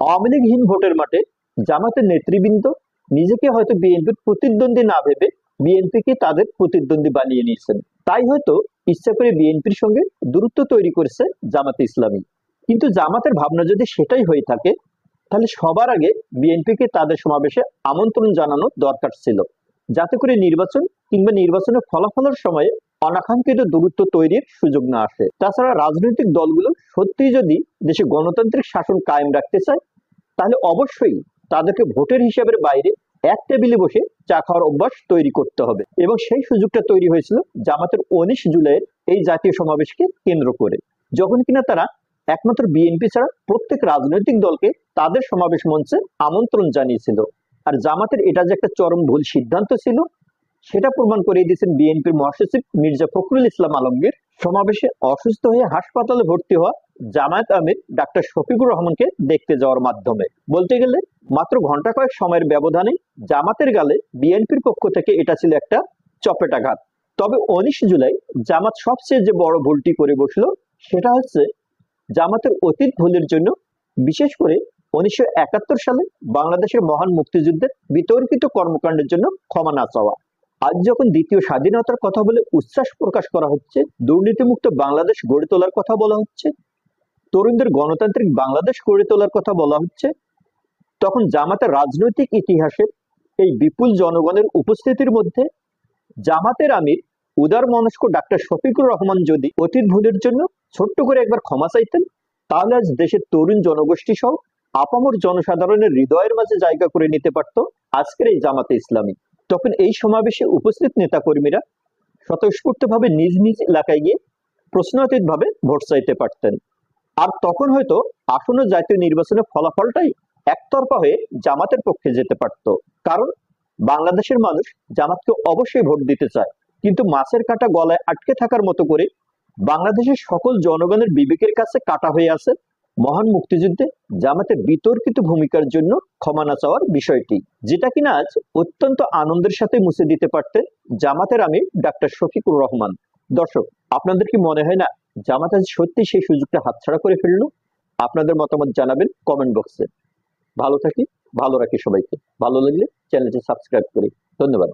আওয়ামী লীগহীন ভোটের মাঠে জামাতের নেতৃবৃন্দ নিজেকে হয়তো বিএনপির প্রতিদ্বন্দ্বী না ভেবে বিএনপিকে তাদের প্রতিদ্বন্দ্বী বানিয়ে নিয়েছেন। তাই হয়তো ইচ্ছা করে বিএনপির সঙ্গে দূরত্ব তৈরি করেছে জামাতে ইসলামী। কিন্তু জামাতের ভাবনা যদি সেটাই হয়ে থাকে, তাহলে সবার আগে বিএনপিকে তাদের সমাবেশে আমন্ত্রণ জানানো দরকার ছিল। যাতে করে নির্বাচন কিংবা নির্বাচনের ফলাফলের সময়ে অনাকাঙ্ক্ষিত দূরত্ব তৈরির সুযোগ না আসে তাছাড়া রাজনৈতিক দলগুলো সত্যিই যদি দেশে গণতান্ত্রিক শাসন কায়েম রাখতে চায়, তাহলে অবশ্যই তাদেরকে ভোটের হিসাবের বাইরে এক টেবিলে বসে চা খাওয়ার অভ্যাস তৈরি করতে হবে। এবং সেই সুযোগটা তৈরি হয়েছিল জামাতের উনিশ জুলাইয়ের এই জাতীয় সমাবেশকে কেন্দ্র করে, যখন কিনা তারা একমাত্র বিএনপি ছাড়া প্রত্যেক রাজনৈতিক দলকে তাদের সমাবেশ মঞ্চে আমন্ত্রণ জানিয়েছিল। আর জামাতের এটা যে একটা চরম ভুল সিদ্ধান্ত ছিল সেটা প্রমাণ করে দিয়েছেন বিএনপির মহাসচিব মির্জা ফখরুল ইসলাম আলমগীর। সমাবেশে অসুস্থ হয়ে হাসপাতালে ভর্তি হওয়া জামায়াত আমির ডাক্তার শফিকুর রহমানকে দেখতে যাওয়ার মাধ্যমে। বলতে গেলে মাত্র ঘণ্টা কয়েক সময়ের ব্যবধানে জামাতের গালে বিএনপির পক্ষ থেকে এটা ছিল একটা চপেটাঘাত। তবে উনিশ জুলাই জামাত সবচেয়ে যে বড় ভুলটি করে বসল সেটা হচ্ছে জামাতের অতীত ভুলের জন্য বিশেষ করে উনিশশো একাত্তর সালে বাংলাদেশের মহান মুক্তিযুদ্ধের বিতর্কিত কর্মকাণ্ডের জন্য ক্ষমা না চাওয়া। আজ যখন দ্বিতীয় স্বাধীনতার কথা বলে উচ্ছ্বাস প্রকাশ করা হচ্ছে, দুর্নীতিমুক্ত বাংলাদেশ গড়ে তোলার কথা বলা হচ্ছে, তরুণদের গণতান্ত্রিক বাংলাদেশ গড়ে তোলার কথা বলা হচ্ছে, তখন জামাতের রাজনৈতিক ইতিহাসে এই বিপুল জনগণের উপস্থিতির মধ্যে জামাতের আমির, উদার মনস্ক ডাক্তার শফিকুর রহমান যদি অতীত ভুলের জন্য ছোট্ট করে একবার ক্ষমা চাইতেন, তাহলে আজ দেশের তরুণ জনগোষ্ঠী সহ আপামর জনসাধারণের হৃদয়ের মাঝে জায়গা করে নিতে পারত আজকের এই জামাতে ইসলামী। তখন এই সমাবেশে উপস্থিত নেতাকর্মীরা স্বতঃস্ফূর্তভাবে নিজ নিজ এলাকায় গিয়ে প্রশ্নাতীতভাবে ভোট চাইতে পারতেন। আর তখন হয়তো আসন্ন জাতীয় নির্বাচনের ফলাফলটাই একতরফা হয়ে জামাতের পক্ষে যেতে পারত। কারণ বাংলাদেশের মানুষ জামাতকে অবশ্যই ভোট দিতে চায়। কিন্তু মাছের কাটা গলায় আটকে থাকার মতো করে বাংলাদেশের সকল জনগণের বিবেকের কাছে কাটা হয়ে আছে মহান মুক্তিযুদ্ধে জামাতের বিতর্কিত ভূমিকার জন্য ক্ষমা না চাওয়ার বিষয়টি, যেটা কিনা আজ অত্যন্ত আনন্দের সাথে মুছে দিতে পারতেন জামাতের আমি ডাক্তার শফিকুর রহমান। দর্শক, আপনাদের কি মনে হয় না জামাত আজ সত্যি সেই সুযোগটা হাতছাড়া করে ফেলল? আপনাদের মতামত জানাবেন কমেন্ট বক্সে ভালো থাকি, ভালো রাখি সবাইকে। ভালো লাগলে চ্যানেলটি সাবস্ক্রাইব করি। ধন্যবাদ।